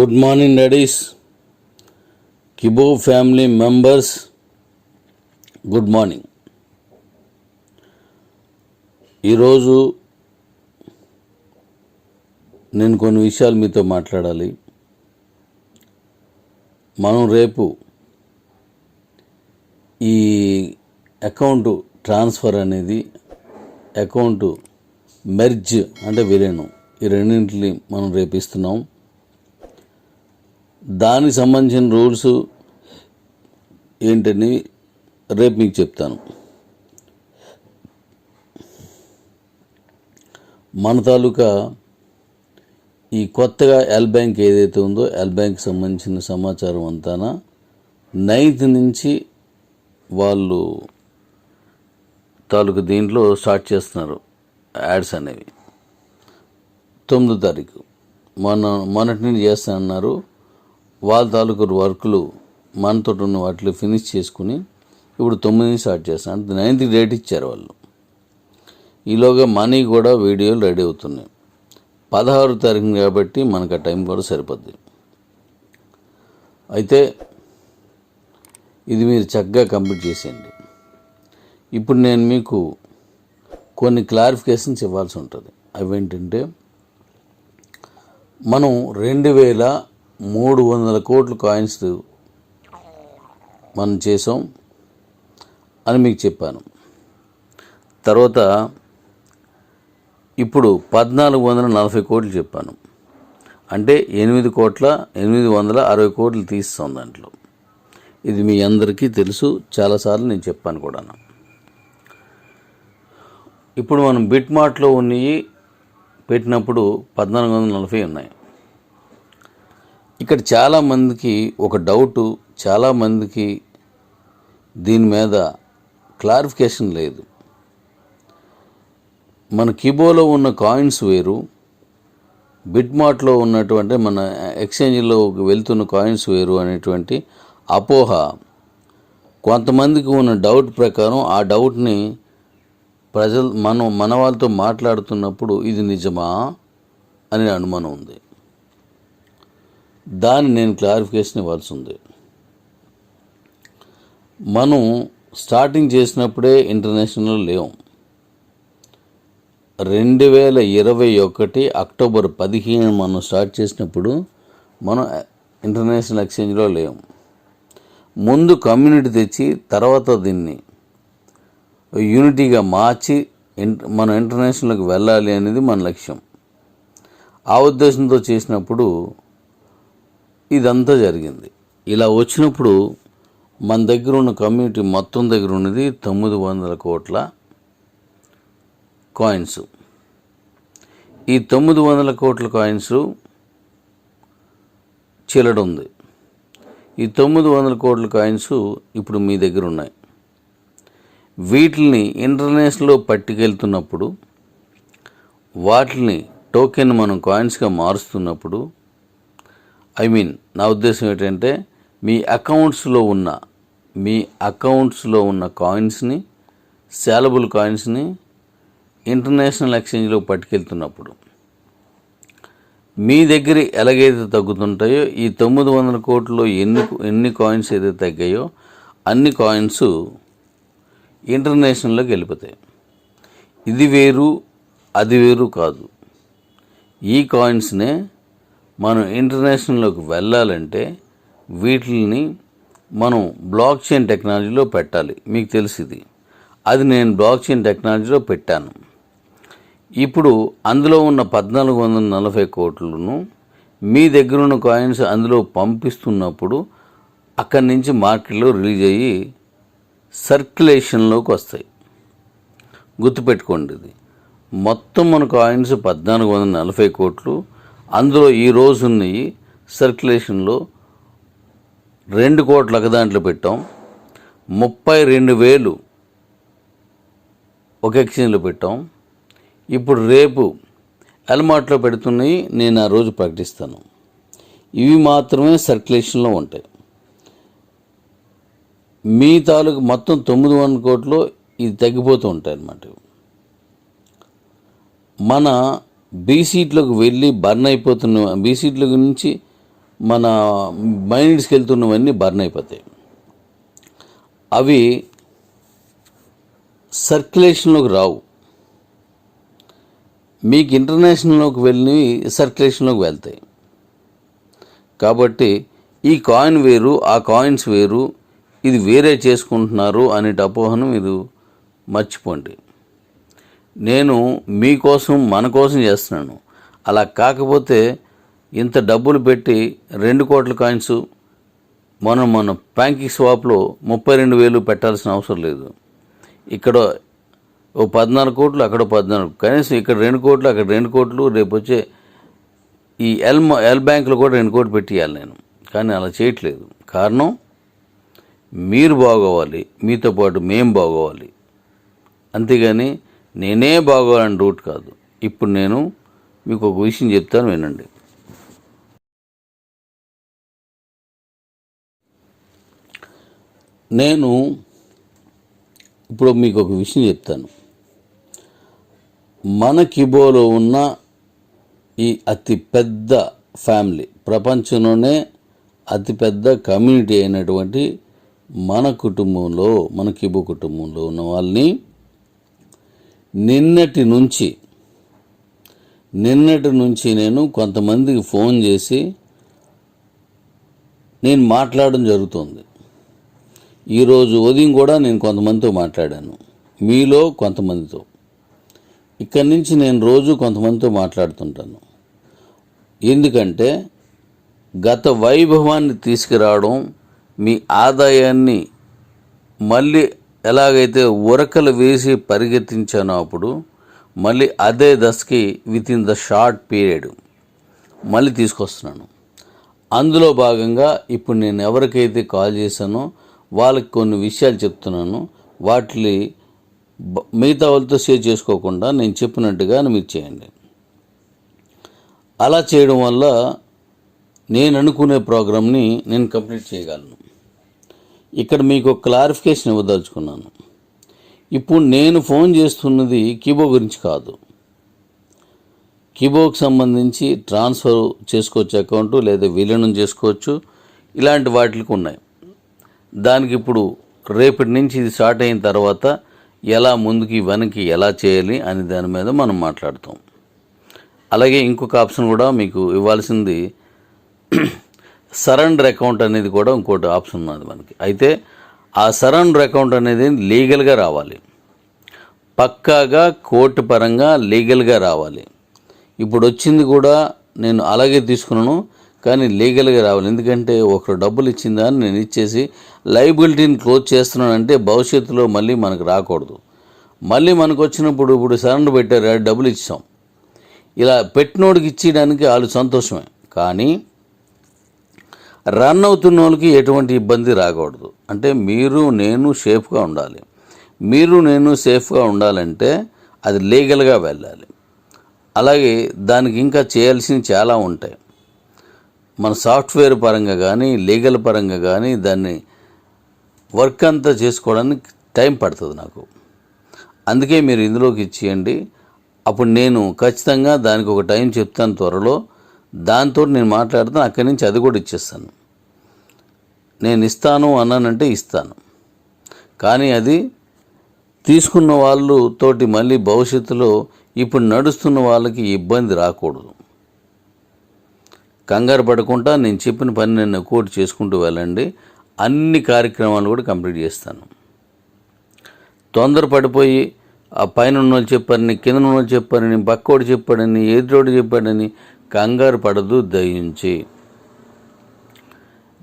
Good morning daddies. కిబో family members good morning. ఈరోజు నేను కొన్ని విషయాలు మీతో మాట్లాడాలి. మనం రేపు ఈ అకౌంట్ ట్రాన్స్ఫర్ అనేది అకౌంట్ మెర్జ్ అంటే విలీనం ఈ రెండింటిని మనం రేపు ఇస్తున్నాం దానికి సంబంధించిన రూల్స్ ఏంటని రేపు మీకు చెప్తాను. మన తాలూకా ఈ కొత్తగా ఎల్ బ్యాంక్ ఏదైతే ఉందో ఎల్ బ్యాంక్ సంబంధించిన సమాచారం అంతానా నైన్త్ నుంచి వాళ్ళు తాలూకు దీంట్లో స్టార్ట్ చేస్తున్నారు యాడ్స్ అనేవి. తొమ్మిదో తారీఖు. మొన్న మొన్నటి నుంచి చేస్తానన్నారు. వాళ్ళ తాలూకు వర్కులు మనతో ఉన్న వాటిలో ఫినిష్ చేసుకుని ఇప్పుడు తొమ్మిది స్టార్ట్ చేస్తాను. అంటే నైన్త్ డేట్ ఇచ్చారు వాళ్ళు. ఈలోగా మనీ కూడా వీడియోలు రెడీ అవుతున్నాయి. పదహారు తారీఖు కాబట్టి మనకు ఆ టైం కూడా సరిపోద్ది. అయితే ఇది మీరు చక్కగా కంప్లీట్ చేసేయండి. ఇప్పుడు నేను మీకు కొన్ని క్లారిఫికేషన్స్ ఇవ్వాల్సి ఉంటుంది. అవి ఏంటంటే మనం రెండు వేల మూడు వందల కోట్ల కాయిన్స్ మనం చేసాం అని మీకు చెప్పాను. తర్వాత ఇప్పుడు పద్నాలుగు వందల నలభై కోట్లు చెప్పాను. అంటే ఎనిమిది కోట్ల ఎనిమిది వందల అరవై కోట్లు తీస్తాం దాంట్లో. ఇది మీ అందరికీ తెలుసు చాలాసార్లు నేను చెప్పాను కూడా ఇప్పుడు మనం బిట్ మార్ట్లో ఉన్నవి పెట్టినప్పుడు పద్నాలుగు వందల నలభై ఉన్నాయి. ఇక్కడ చాలామందికి ఒక డౌటు చాలామందికి దీని మీద క్లారిఫికేషన్ లేదు. మన కిబోలో ఉన్న కాయిన్స్ వేరు బిట్మార్ట్లో ఉన్నటువంటి మన ఎక్స్చేంజ్లో వెళ్తున్న కాయిన్స్ వేరు అనేటువంటి అపోహ. కొంతమందికి ఉన్న డౌట్ ప్రకారం ఆ డౌట్ని ప్రజలు మనం మన వాళ్ళతో మాట్లాడుతున్నప్పుడు ఇది నిజమా అనే అనుమానం ఉంది. దాన్ని నేను క్లారిఫికేషన్ ఇవ్వాల్సి ఉంది మనం స్టార్టింగ్ చేసినప్పుడే ఇంటర్నేషనల్ లేవు. రెండు వేల ఇరవై ఒకటి అక్టోబర్ పదిహేను మనం స్టార్ట్ చేసినప్పుడు మనం ఇంటర్నేషనల్ ఎక్స్చేంజ్లో లేము ముందు కమ్యూనిటీ తెచ్చి తర్వాత దీన్ని యూనిటీగా మార్చి మనం ఇంటర్నేషనల్కి వెళ్ళాలి అనేది మన లక్ష్యం. ఆ ఉద్దేశంతో చేసినప్పుడు ఇదంతా జరిగింది. ఇలా వచ్చినప్పుడు మన దగ్గర ఉన్న కమ్యూనిటీ మొత్తం దగ్గర ఉన్నది తొమ్మిది వందల కోట్ల కాయిన్స్. ఈ తొమ్మిది వందల కోట్ల కాయిన్స్ చిల్లడ ఉంది ఈ తొమ్మిది వందల కోట్ల కాయిన్స్ ఇప్పుడు మీ దగ్గర ఉన్నాయి వీటిని ఇంటర్నేషనల్లో పట్టుకెళ్తున్నప్పుడు వాటిని టోకెన్ మనం కాయిన్స్గా మారుస్తున్నప్పుడు ఐ మీన్ నా ఉద్దేశం ఏంటంటే మీ అకౌంట్స్లో ఉన్న మీ అకౌంట్స్లో ఉన్న కాయిన్స్ని శాలబుల్ కాయిన్స్ని ఇంటర్నేషనల్ ఎక్స్చేంజ్లో పట్టుకెళ్తున్నప్పుడు మీ దగ్గర ఎలాగైతే తగ్గుతుంటాయో ఈ తొమ్మిది వందల కోట్లలో ఎన్ని ఎన్ని కాయిన్స్ అయితే తగ్గాయో అన్ని కాయిన్స్ ఇంటర్నేషనల్లోకి వెళ్ళిపోతాయి ఇది వేరు అది వేరు కాదు. ఈ కాయిన్స్నే మనం ఇంటర్నేషనల్లోకి వెళ్ళాలంటే వీటిని మనం బ్లాక్ చైన్ టెక్నాలజీలో పెట్టాలి. మీకు తెలిసింది అది నేను బ్లాక్ చైన్ టెక్నాలజీలో పెట్టాను. ఇప్పుడు అందులో ఉన్న పద్నాలుగు వందల నలభై కోట్లను మీ దగ్గర ఉన్న కాయిన్స్ అందులో పంపిస్తున్నప్పుడు అక్కడి నుంచి మార్కెట్లో రిలీజ్ అయ్యి సర్క్యులేషన్లోకి వస్తాయి. గుర్తుపెట్టుకోండి ఇది. మొత్తం మన కాయిన్స్ పద్నాలుగు వందల నలభై కోట్లు అందులో ఈ రోజు ఉన్నాయి సర్క్యులేషన్లో రెండు కోట్ల ఒక దాంట్లో పెట్టాం. ముప్పై రెండు వేలు ఒక ఎక్స్చేంజ్లో పెట్టాం. ఇప్పుడు రేపు ఎల్మార్ట్లో పెడుతున్నాయి నేను ఆ రోజు ప్రకటిస్తాను. ఇవి మాత్రమే సర్క్యులేషన్లో ఉంటాయి. మీ తాలూకు మొత్తం తొమ్మిది వందల కోట్లు ఇది తగ్గిపోతూ ఉంటాయి అన్నమాట మన బీ సీట్లోకి వెళ్ళి బర్న్ అయిపోతున్న బీ సీట్ల నుంచి మన మైండ్స్కి వెళ్తున్నవన్నీ బర్న్ అయిపోతాయి. అవి సర్క్యులేషన్లోకి రావు. మీకు ఇంటర్నేషనల్లోకి వెళ్ళి సర్క్యులేషన్లోకి వెళ్తాయి. కాబట్టి ఈ కాయిన్ వేరు ఆ కాయిన్స్ వేరు ఇది వేరే చేసుకుంటున్నారు అనే అపోహను మీరు మర్చిపోండి. నేను మీకోసం మన కోసం చేస్తున్నాను. అలా కాకపోతే ఇంత డబ్బులు పెట్టి రెండు కోట్ల కాయిన్స్ మనం మన బ్యాంకింగ్ స్వాప్లో ముప్పై రెండు వేలు పెట్టాల్సిన అవసరం లేదు. ఇక్కడ ఓ పద్నాలుగు కోట్లు అక్కడ పద్నాలుగు. కనీసం ఇక్కడ రెండు కోట్లు అక్కడ రెండు కోట్లు రేపు వచ్చే ఈ ఎల్ ఎల్ బ్యాంకులో కూడా రెండు కోట్లు పెట్టియాలి నేను. కానీ అలా చేయట్లేదు. కారణం మీరు బాగోవాలి మీతో పాటు మేము బాగోవాలి. అంతేగాని నేనే బాగోవాలని రూట్ కాదు. ఇప్పుడు నేను మీకు ఒక విషయం చెప్తాను వినండి. నేను ఇప్పుడు మీకు ఒక విషయం చెప్తాను. మన కిబోలో ఉన్న ఈ అతి పెద్ద ఫ్యామిలీ ప్రపంచంలోనే అతిపెద్ద కమ్యూనిటీ అయినటువంటి మన కుటుంబంలో మన కిబో కుటుంబంలో ఉన్న వాళ్ళని నిన్నటి నుంచి నిన్నటి నుంచి నేను కొంతమందికి ఫోన్ చేసి నేను మాట్లాడడం జరుగుతుంది. ఈరోజు ఉదయం కూడా నేను కొంతమందితో మాట్లాడాను. మీలో కొంతమందితో. ఇక్కడి నుంచి నేను రోజు కొంతమందితో మాట్లాడుతుంటాను. ఎందుకంటే గత వైభవాన్ని తీసుకురావడం మీ ఆదాయాన్ని మళ్ళీ ఎలాగైతే ఉరకలు వేసి పరిగెత్తించానో అప్పుడు మళ్ళీ అదే దశకి with in the short period మళ్ళీ తీసుకొస్తున్నాను. అందులో భాగంగా ఇప్పుడు నేను ఎవరికైతే కాల్ చేశానో వాళ్ళకి కొన్ని విషయాలు చెప్తున్నాను. వాటిని మిగతా వాళ్ళతో షేర్ చేసుకోకుండా నేను చెప్పినట్టుగా మీరు చేయండి. అలా చేయడం వల్ల నేను అనుకునే ప్రోగ్రామ్ని నేను కంప్లీట్ చేయగలను. ఇక్కడ మీకు క్లారిఫికేషన్ ఇవ్వదలుచుకున్నాను. ఇప్పుడు నేను ఫోన్ చేస్తున్నది కీబో గురించి కాదు. కీబోకి సంబంధించి ట్రాన్స్ఫర్ చేసుకోవచ్చు అకౌంట్ లేదా విలీనం చేసుకోవచ్చు. ఇలాంటి వాటికి ఉన్నాయి. దానికి ఇప్పుడు రేపటి నుంచి ఇది స్టార్ట్ అయిన తర్వాత ఎలా ముందుకి వెనక్కి ఎలా చేయాలి అనే దాని మీద మనం మాట్లాడతాం. అలాగే ఇంకొక ఆప్షన్ కూడా మీకు ఇవ్వాల్సింది సరెండర్ అకౌంట్ అనేది కూడా ఇంకోటి ఆప్షన్ ఉన్నది మనకి. అయితే ఆ సరెండర్ అకౌంట్ అనేది లీగల్గా రావాలి. పక్కాగా కోర్టు పరంగా లీగల్గా రావాలి. ఇప్పుడు వచ్చింది కూడా నేను అలాగే తీసుకున్నాను కానీ లీగల్గా రావాలి. ఎందుకంటే ఒకరు డబ్బులు ఇచ్చిందా అని నేను ఇచ్చేసి లైబిలిటీని క్లోజ్ చేస్తున్నానంటే భవిష్యత్తులో మళ్ళీ మనకు రాకూడదు. మళ్ళీ మనకు వచ్చినప్పుడు ఇప్పుడు సరెండర్ పెట్టారు డబ్బులు ఇచ్చాం. ఇలా పెట్టినోడికి ఇచ్చేయడానికి వాళ్ళు సంతోషమే. కానీ రన్ అవుతున్న వాళ్ళకి ఎటువంటి ఇబ్బంది రాకూడదు. అంటే మీరు నేను సేఫ్గా ఉండాలి. మీరు నేను సేఫ్గా ఉండాలంటే అది లీగల్గా వెళ్ళాలి. అలాగే దానికి ఇంకా చేయాల్సినవి చాలా ఉంటాయి. మన సాఫ్ట్వేర్ పరంగా కానీ లీగల్ పరంగా కానీ దాన్ని వర్క్ అంతా చేసుకోవడానికి టైం పడుతుంది నాకు. అందుకే మీరు ఇందులోకి ఇచ్చేయండి. అప్పుడు నేను ఖచ్చితంగా దానికి ఒక టైం చెప్తాను త్వరలో. దాంతో నేను మాట్లాడుతాను. అక్కడి నుంచి అది కూడా ఇచ్చేస్తాను. నేను ఇస్తాను అన్నానంటే ఇస్తాను. కానీ అది తీసుకున్న వాళ్ళు తోటి మళ్ళీ భవిష్యత్తులో ఇప్పుడు నడుస్తున్న వాళ్ళకి ఇబ్బంది రాకూడదు. కంగారు పడకుండా నేను చెప్పిన పని నేను కోటి చేసుకుంటూ వెళ్ళండి. అన్ని కార్యక్రమాలు కూడా కంప్లీట్ చేస్తాను. తొందరపడిపోయి ఆ పైన వాళ్ళు చెప్పారని కింద వాళ్ళు చెప్పారని పక్కోడు చెప్పాడని ఎదురోడు చెప్పాడని కంగారు పడదు దయించి.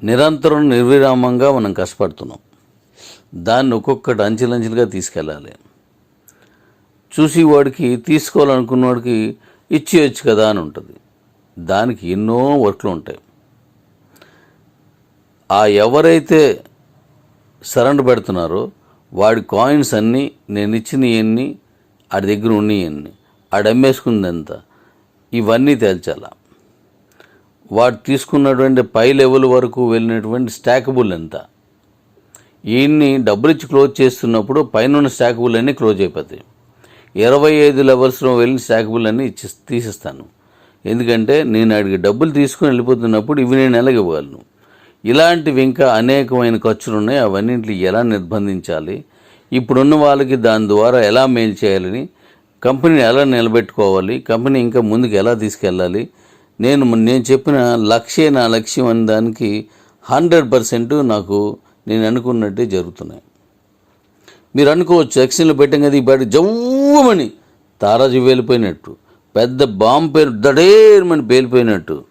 నిరంతరం నిర్విరామంగా మనం కష్టపడుతున్నాం. దాన్ని ఒక్కొక్కటి అంచెలంచెలుగా తీసుకెళ్ళాలి. చూసి వాడికి తీసుకోవాలనుకున్నవాడికి ఇచ్చేయచ్చు కదా అని ఉంటుంది. దానికి ఎన్నో వర్క్లు ఉంటాయి. ఆ ఎవరైతే సరెండర్ పెడుతున్నారో వాడి కాయిన్స్ అన్నీ నేను ఇచ్చిన ఎన్ని ఆడి దగ్గర ఉన్నాయి ఎన్ని ఆడమ్మేసుకుంది ఎంత ఇవన్నీ తేల్చాలా. వాడు తీసుకున్నటువంటి పై లెవెల్ వరకు వెళ్ళినటువంటి స్టాకబుల్ ఎంత? ఈయన్ని డబ్బులు ఇచ్చి క్లోజ్ చేస్తున్నప్పుడు పైన ఉన్న స్టాకబుల్ అన్నీ క్లోజ్ అయిపోతాయి. ఇరవై ఐదు లెవెల్స్లో వెళ్ళిన స్టాకబుల్ అన్నీ ఇచ్చి తీసిస్తాను. ఎందుకంటే నేను అడిగి డబ్బులు తీసుకుని వెళ్ళిపోతున్నప్పుడు ఇవి నేను ఎలాగివ్వగలను? ఇలాంటివి ఇంకా అనేకమైన ఖర్చులు ఉన్నాయి అవన్నింటిని ఎలా నిర్బంధించాలి? ఇప్పుడున్న వాళ్ళకి దాని ద్వారా ఎలా మేలు చేయాలని కంపెనీని ఎలా నిలబెట్టుకోవాలి? కంపెనీ ఇంకా ముందుకు ఎలా తీసుకెళ్ళాలి? నేను నేను చెప్పిన లక్ష్యే నా లక్ష్యం అనే దానికి హండ్రెడ్ పర్సెంట్ నాకు నేను అనుకున్నట్టే జరుగుతున్నాయి. మీరు అనుకోవచ్చు ఎక్స్చేంజ్లో పెట్టాం కదా ఈ బయట జవ్వమని తారాజు వేలిపోయినట్టు పెద్ద బాంబు పేరు దడేరమని పేలిపోయినట్టు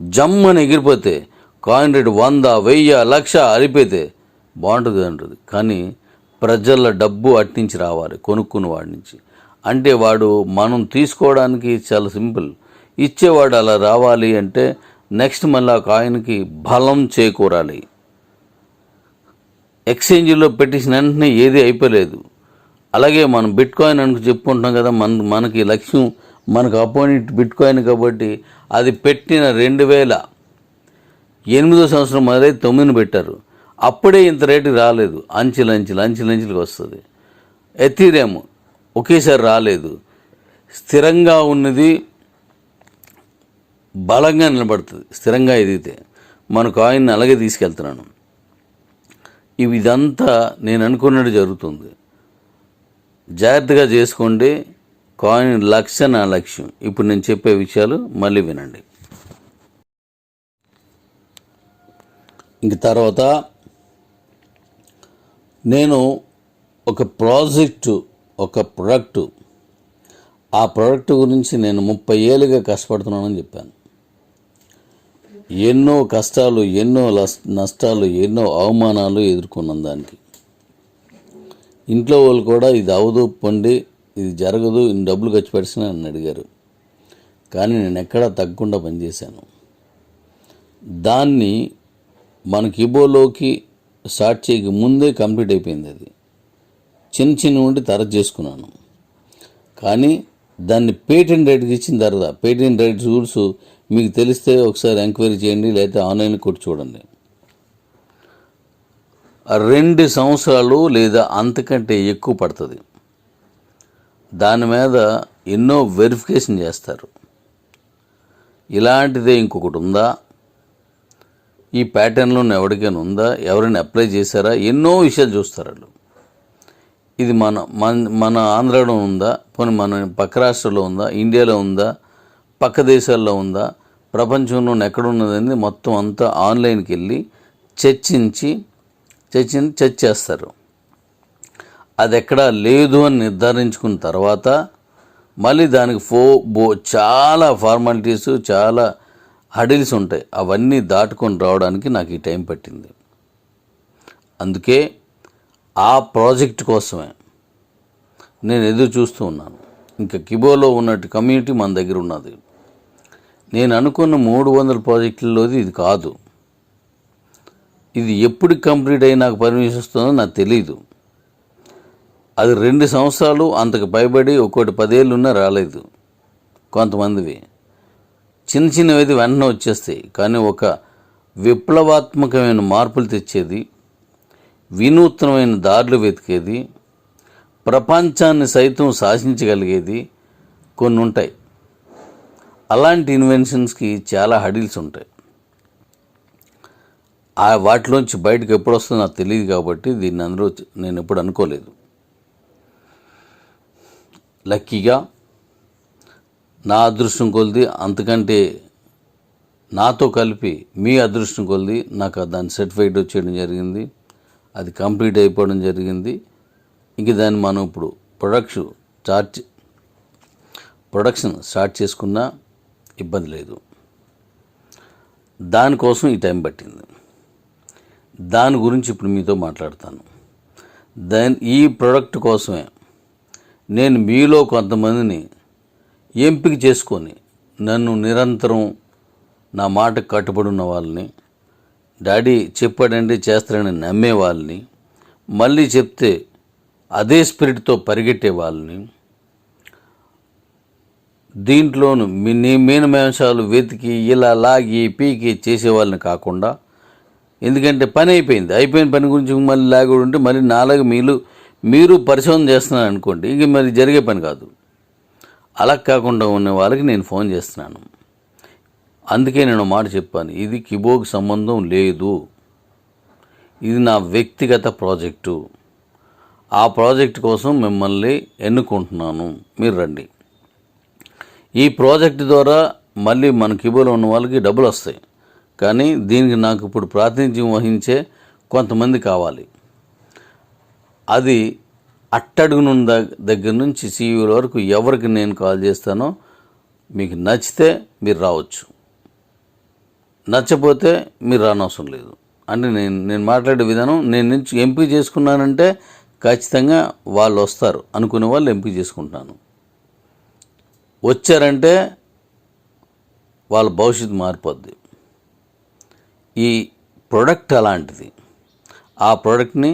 జమ్మని ఎగిరిపోతే కాయిన్ రేటు వంద వెయ్యి లక్ష అరిపోతే బాగుంటుంది అంటుంది. కానీ ప్రజల డబ్బు అట్నుంచి రావాలి కొనుక్కున్న వాడి నుంచి. అంటే వాడు మనం తీసుకోవడానికి చాలా సింపుల్. ఇచ్చేవాడు అలా రావాలి అంటే నెక్స్ట్ మళ్ళీ ఆ కాయిన్కి బలం చేకూరాలి. ఎక్స్చేంజ్లో పెట్టేసిన వెంటనే ఏది అయిపోలేదు. అలాగే మనం బిట్ కాయిన్ అనుకు చెప్పుకుంటున్నాం కదా మన మనకి లక్ష్యం మనకు అపోనెంట్ బిట్ కాయిన్ కాబట్టి అది పెట్టిన రెండు వేల ఎనిమిదో సంవత్సరం మొదలై తొమ్మిదిని పెట్టారు. అప్పుడే ఇంత రేటు రాలేదు. అంచెలు అంచెలు అంచెలు అంచెలకు వస్తుంది. ఎథీరియం ఒకేసారి రాలేదు. స్థిరంగా ఉన్నది బలంగా నిలబడుతుంది స్థిరంగా ఎదిగితే. మన కాయిన్ అలాగే తీసుకెళ్తున్నాను. ఇవి ఇదంతా నేను అనుకున్నట్టు జరుగుతుంది. జాగ్రత్తగా చేసుకోండి. కాయిన్ లక్ష్య నా లక్ష్యం. ఇప్పుడు నేను చెప్పే విషయాలు మళ్ళీ వినండి. ఇంక తర్వాత నేను ఒక ప్రాజెక్టు ఒక ప్రొడక్టు. ఆ ప్రోడక్ట్ గురించి నేను ముప్పై ఏళ్ళుగా కష్టపడుతున్నానని చెప్పాను. ఎన్నో కష్టాలు ఎన్నో లస్- నష్టాలు ఎన్నో అవమానాలు ఎదుర్కొన్నాం దానికి. ఇంట్లో వాళ్ళు కూడా ఇది అవదు పండి ఇది జరగదు ఇన్ని డబ్బులు ఖర్చు పెట్టిన నన్ను అడిగారు. కానీ నేను ఎక్కడా తగ్గకుండా పనిచేశాను. దాన్ని మన కిబోలోకి స్టార్ట్ చేయక ముందే కంప్లీట్ అయిపోయింది అది. చిన్న చిన్న ఉండి తరచు చేసుకున్నాను. కానీ దాన్ని పేటెంట్ రైట్కి ఇచ్చిన తర్వాత పేటెంట్ రైట్ రూల్స్ మీకు తెలిస్తే ఒకసారి ఎంక్వైరీ చేయండి లేకపోతే ఆన్లైన్లో కొట్టి చూడండి. రెండు సంవత్సరాలు లేదా అంతకంటే ఎక్కువ పడుతుంది. దాని మీద ఎన్నో వెరిఫికేషన్ చేస్తారు. ఇలాంటిదే ఇంకొకటి ఉందా? ఈ ప్యాటర్న్లో ఎవరికైనా ఉందా? ఎవరైనా అప్లై చేశారా? ఎన్నో విషయాలు చూస్తారు వాళ్ళు. ఇది మన మన మన ఆంధ్రలో ఉందా? పోనీ మన పక్క రాష్ట్రంలో ఉందా? ఇండియాలో ఉందా? పక్క దేశాల్లో ఉందా? ప్రపంచంలో ఎక్కడ ఉన్నదని మొత్తం అంతా ఆన్లైన్కి వెళ్ళి చర్చించి చర్చించి చర్చ చేస్తారు. అది ఎక్కడా లేదు అని నిర్ధారించుకున్న తర్వాత మళ్ళీ దానికి ఫో బో చాలా ఫార్మాలిటీస్ చాలా హడిల్స్ ఉంటాయి. అవన్నీ దాటుకొని రావడానికి నాకు ఈ టైం పట్టింది. అందుకే ఆ ప్రాజెక్ట్ కోసమే నేను ఎదురు చూస్తూ ఉన్నాను. ఇంకా కిబోలో ఉన్నట్టు కమ్యూనిటీ మన దగ్గర ఉన్నది. నేను అనుకున్న మూడు వందల ప్రాజెక్టుల్లోది ఇది కాదు. ఇది ఎప్పుడు కంప్లీట్ అయ్యి నాకు పర్మిషన్ వస్తుందో నాకు తెలియదు అది రెండు సంవత్సరాలు అంతకు పైబడి ఒక్కోటి పదేళ్ళున్నా రాలేదు. కొంతమందివి. చిన్న చిన్నవి అయితే వెంటనే వచ్చేస్తాయి. కానీ ఒక విప్లవాత్మకమైన మార్పులు తెచ్చేది వినూత్నమైన దారులు వెతికేది ప్రపంచాన్ని సైతం శాసించగలిగేది కొన్ని ఉంటాయి అలాంటి ఇన్వెన్షన్స్కి చాలా హడిల్స్ ఉంటాయి. ఆ వాటిలోంచి బయటకు ఎప్పుడు వస్తుందో నాకు తెలియదు కాబట్టి దీన్ని అందరూ నేను ఎప్పుడు అనుకోలేదు. లక్కీగా నా అదృష్టం కొలిది అంతకంటే నాతో కలిపి మీ అదృష్టం కొలిది నాకు దాని సర్టిఫికేట్ వచ్చేయడం జరిగింది అది కంప్లీట్ అయిపోవడం జరిగింది. ఇంక దాన్ని మనం ఇప్పుడు ప్రొడక్షన్ స్టార్ట్ ప్రొడక్షన్ స్టార్ట్ చేసుకున్నా ఇబ్బంది లేదు. దానికోసం ఈ టైం పట్టింది. దాని గురించి ఇప్పుడు మీతో మాట్లాడతాను. దాని ఈ ప్రోడక్ట్ కోసమే నేను మీలో కొంతమందిని ఎంపిక చేసుకొని నన్ను నిరంతరం నా మాట కట్టుబడి ఉన్న వాళ్ళని డాడీ చెప్పాడండి చేస్తాడని నమ్మే వాళ్ళని మళ్ళీ చెప్తే అదే స్పిరిట్తో పరిగెట్టే వాళ్ళని దీంట్లోను మీ- నీ వెతికి ఇలా లాగి పీకి చేసేవాళ్ళని కాకుండా ఎందుకంటే పని అయిపోయింది. అయిపోయిన పని గురించి మళ్ళీ లాగుడు ఉంటే మళ్ళీ నాలాగా మీరు మీరు పరిశోధన చేస్తున్నారు అనుకోండి ఇంక మరి జరిగే పని కాదు. అలా కాకుండా ఉన్న వాళ్ళకి నేను ఫోన్ చేస్తున్నాను. అందుకే నేను మాట చెప్పాను ఇది కిబోకి సంబంధం లేదు. ఇది నా వ్యక్తిగత ప్రాజెక్టు. ఆ ప్రాజెక్ట్ కోసం మిమ్మల్ని ఎన్నుకుంటున్నాను. మీరు రండి. ఈ ప్రాజెక్ట్ ద్వారా మళ్ళీ మన కిబోలో ఉన్న వాళ్ళకి డబ్బులు వస్తాయి. కానీ దీనికి నాకు ఇప్పుడు ప్రాతినిధ్యం వహించే కొంతమంది కావాలి. అది అట్టడుగున దగ్గర నుంచి సీఈఓల వరకు ఎవరికి నేను కాల్ చేస్తానో మీకు నచ్చితే మీరు రావచ్చు. నచ్చపోతే మీరు రానవసరం లేదు. అంటే నేను నేను మాట్లాడే విధానం నేను నుంచి ఎంపిక చేసుకున్నానంటే ఖచ్చితంగా వాళ్ళు వస్తారు. అనుకునే వాళ్ళు ఎంపిక చేసుకుంటాను. వచ్చారంటే వాళ్ళ భవిష్యత్తు మారిపోద్ది. ఈ ప్రొడక్ట్ అలాంటిది. ఆ ప్రోడక్ట్ని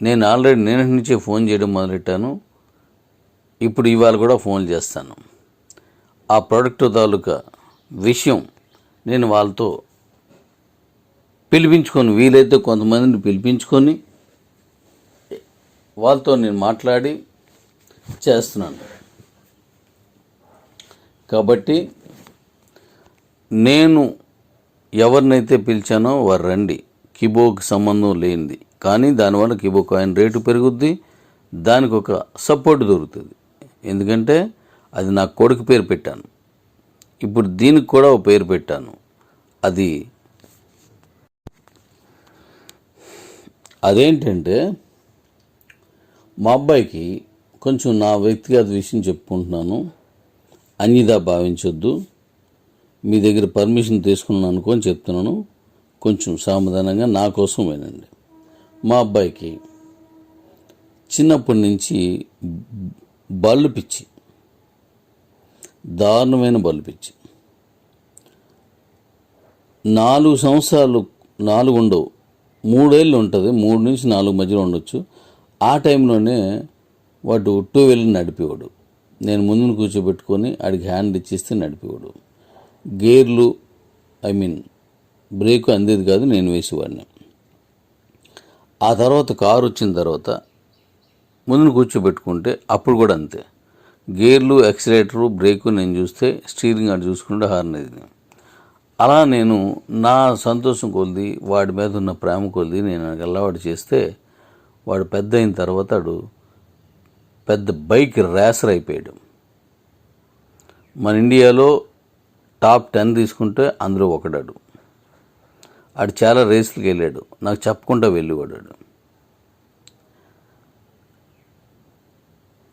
నేను ఆల్రెడీ నేను నుంచే ఫోన్ చేయడం మొదలెట్టాను. ఇప్పుడు ఇవాళ కూడా ఫోన్ చేస్తాను. ఆ ప్రోడక్ట్ తాలూకా విషయం నేను వాళ్ళతో పిలిపించుకొని వీలైతే కొంతమందిని పిలిపించుకొని వాళ్ళతో నేను మాట్లాడి చేస్తున్నాను. కాబట్టి నేను ఎవరినైతే పిలిచానో వారు రండి. కిబోకి సంబంధం లేనిది. కానీ దానివల్ల కిబో కాయిన్ రేటు పెరుగుద్ది. దానికి ఒక సపోర్ట్ దొరుకుతుంది. ఎందుకంటే అది నా కొడుకు పేరు పెట్టాను. ఇప్పుడు దీనికి కూడా ఒక పేరు పెట్టాను. అది అదేంటంటే మా అబ్బాయికి కొంచెం నా వ్యక్తిగత విషయం చెప్పుకుంటున్నాను. అన్యదా భావించొద్దు. మీ దగ్గర పర్మిషన్ తీసుకున్నాను అనుకొని చెప్తున్నాను. కొంచెం సావధానంగా నా కోసం వినండి. మా అబ్బాయికి చిన్నప్పటి నుంచి బళ్ళు పిచ్చి. దారుణమైన బళ్ళు పిచ్చి. నాలుగు సంవత్సరాలు నాలుగు ఉండవు. మూడేళ్ళు ఉంటుంది. మూడు నుంచి నాలుగు మధ్యలో ఉండొచ్చు. ఆ టైంలోనే వాడు టూ వీలర్ నడిపేవాడు. నేను ముందును కూర్చోబెట్టుకొని ఆడికి హ్యాండ్ ఇచ్చిస్తే నడిపేవాడు. గేర్లు ఐ మీన్ బ్రేక్ అందేది కాదు నేను వేసేవాడిని. ఆ తర్వాత కారు వచ్చిన తర్వాత ముందును కూర్చోబెట్టుకుంటే అప్పుడు కూడా అంతే. గేర్లు యాక్సిలేటరు బ్రేకు నేను చూస్తే స్టీరింగ్ అటు చూసుకుంటే హార్న్ ఇది అలా నేను నా సంతోషం కొలిది వాడి మీద ఉన్న ప్రేమ కొలిది నేను అల్లవాడు చేస్తే వాడు పెద్ద అయిన తర్వాత వాడు పెద్ద బైక్ ర్యాసర్ అయిపోయాడు. మన ఇండియాలో టాప్ టెన్ తీసుకుంటే అందులో ఒకడాడు. ఆడు చాలా రేసులకు వెళ్ళాడు. నాకు చెప్పకుండా వెళ్ళివాడాడు.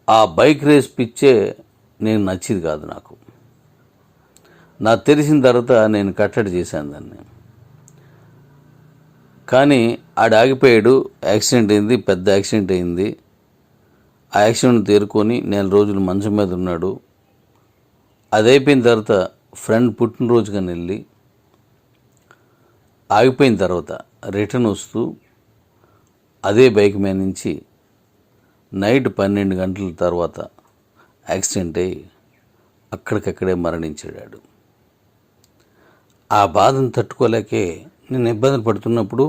ఆ బైక్ రేస్ పిచ్చే నేను నచ్చేది కాదు నాకు. నాకు తెలిసిన తర్వాత నేను కట్టడి చేశాను దాన్ని. కానీ ఆడు ఆగిపోయాడు. యాక్సిడెంట్ అయింది పెద్ద యాక్సిడెంట్ అయింది. ఆ యాక్సిడెంట్ తేరుకొని నెల రోజులు మంచం మీద ఉన్నాడు. అది అయిపోయిన తర్వాత ఫ్రెండ్ పుట్టినరోజుగా వెళ్ళి ఆగిపోయిన తర్వాత రిటర్న్ వస్తూ అదే బైక్ మీద నుంచి నైట్ పన్నెండు గంటల తర్వాత యాక్సిడెంట్ అయ్యి అక్కడికక్కడే మరణించాడు ఆ బాధను తట్టుకోలేకే నేను ఇబ్బంది పడుతున్నప్పుడు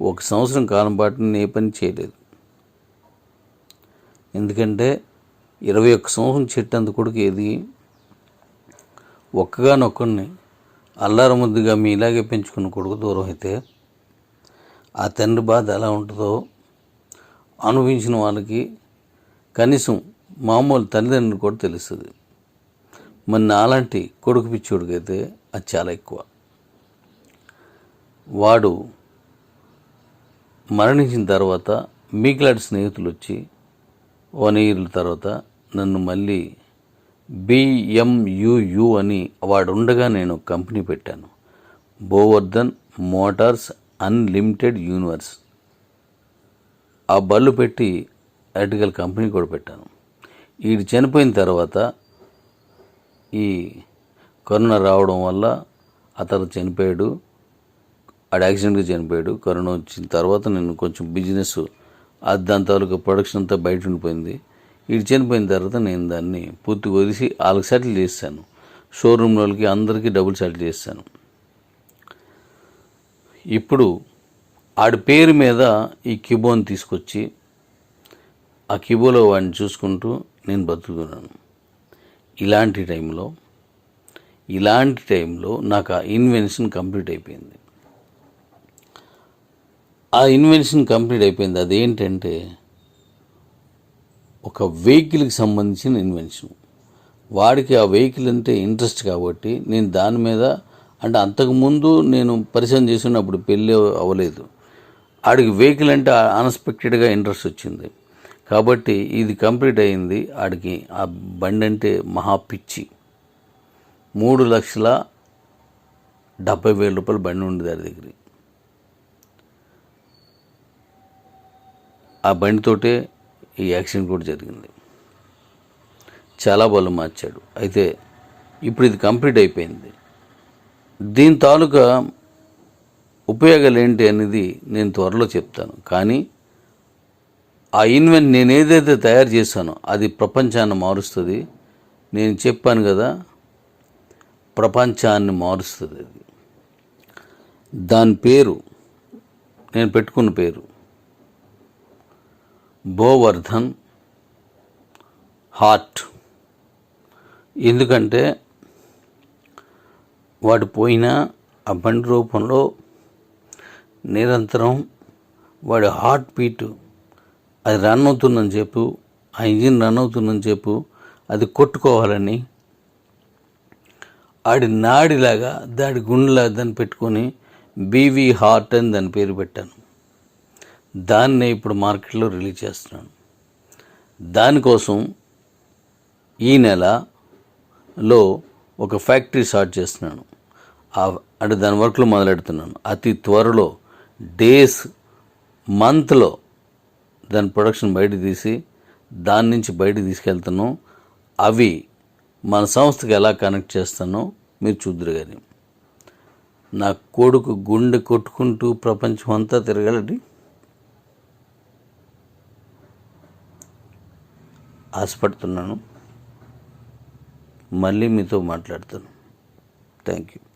ఒక సంవత్సరం కాలం పాటు నేను ఏ పని చేయలేదు. ఎందుకంటే ఇరవై ఒక్క సంవత్సరం చెట్టు అంత కొడుకు ఏది? ఒక్కగానొక్కడిని అల్లారు ముద్దుగా మీ ఇలాగే పెంచుకున్న కొడుకు దూరం అయితే ఆ తండ్రి బాధ ఎలా ఉంటుందో అనుభవించిన వాళ్ళకి కనీసం మామూలు తల్లిదండ్రులు కూడా తెలుస్తుంది. మరి నాలాంటి కొడుకు పిచ్చోడికైతే అది చాలా ఎక్కువ. వాడు మరణించిన తర్వాత మీకులాంటి స్నేహితులు వచ్చి వన్ ఇయర్ తర్వాత నన్ను మళ్ళీ బిఎంయుయు అని వాడు ఉండగా నేను కంపెనీ పెట్టాను. బోవర్ధన్ మోటార్స్ అన్లిమిటెడ్ యూనివర్స్. ఆ బళ్ళు పెట్టి ఎలక్ట్రికల్ కంపెనీ కూడా పెట్టాను. వీడు చనిపోయిన తర్వాత ఈ కరోనా రావడం వల్ల అతను చనిపోయాడు. ఆడు యాక్సిడెంట్గా చనిపోయాడు. కరోనా వచ్చిన తర్వాత నేను కొంచెం బిజినెస్ అది దాని తాలూకా ప్రొడక్షన్ అంతా బయట ఉండిపోయింది. ఇటు చనిపోయిన తర్వాత నేను దాన్ని పూర్తి వదిలి వాళ్ళకి సెటిల్ చేశాను షోరూమ్ వాళ్ళకి అందరికీ డబ్బులు సెటిల్ చేశాను ఇప్పుడు ఆడి పేరు మీద ఈ కిబోని తీసుకొచ్చి ఆ కిబోలో వాడిని చూసుకుంటూ నేను బతుకుతున్నాను. ఇలాంటి టైంలో ఇలాంటి టైంలో నాకు ఆ ఇన్వెన్షన్ కంప్లీట్ అయిపోయింది. ఆ ఇన్వెన్షన్ కంప్లీట్ అయిపోయింది. అదేంటంటే ఒక వెహికల్కి సంబంధించిన ఇన్వెన్షన్. వాడికి ఆ వెహికల్ అంటే ఇంట్రెస్ట్ కాబట్టి నేను దాని మీద అంటే అంతకుముందు నేను పరిచయం చేసినప్పుడు పెళ్ళి అవ్వలేదు. ఆడికి వెహికల్ అంటే అన్ఎక్స్పెక్టెడ్గా ఇంట్రెస్ట్ వచ్చింది. కాబట్టి ఇది కంప్లీట్ అయింది. ఆడికి ఆ బండి అంటే మహా పిచ్చి. మూడు లక్షల డెబ్బై వేల రూపాయల బండి ఉంది దాని దగ్గర. ఆ బండితోటే ఈ యాక్సిడెంట్ కూడా జరిగింది. చాలా బలం మార్చాడు. అయితే ఇప్పుడు ఇది కంప్లీట్ అయిపోయింది. దీని తాలూకా ఉపయోగాలు ఏంటి అనేది నేను త్వరలో చెప్తాను. కానీ ఆ ఇన్వెంట్ నేను ఏదైతే తయారు చేశానో అది ప్రపంచాన్ని మారుస్తుంది. నేను చెప్పాను కదా ప్రపంచాన్ని మారుస్తుంది అది. దాని పేరు నేను పెట్టుకున్న పేరు బోవర్ధన్ హార్ట్. ఎందుకంటే వాడు పోయిన ఆ బండి రూపంలో నిరంతరం వాడి హార్ట్ బీట్ అది రన్ అవుతుందని చెప్పు ఆ ఇంజిన్ రన్ అవుతుందని చెప్పు అది కొట్టుకోవాలని ఆడి నాడిలాగా దాడి గుండెలా దాన్ని పెట్టుకొని బీవీ హార్ట్ అని దాని పేరు పెట్టాను. దాన్నే ఇప్పుడు మార్కెట్లో రిలీజ్ చేస్తున్నాను దానికోసం ఈ నెలలో ఒక ఫ్యాక్టరీ స్టార్ట్ చేస్తున్నాను అంటే దాని వర్క్లో మొదలెడుతున్నాను. అతి త్వరలో డేస్ మంత్లో దాని ప్రొడక్షన్ బయట తీసి దాని నుంచి బయట తీసుకెళ్తాను అవి మన సంస్థకి ఎలా కనెక్ట్ చేస్తానో మీరు చూద్దరు కానీ. నా కొడుకు గుండె కొట్టుకుంటూ ప్రపంచం అంతా తిరగలడి. ఆశపడుతున్నాను. మళ్ళీ మీతో మాట్లాడతాను. Thank you.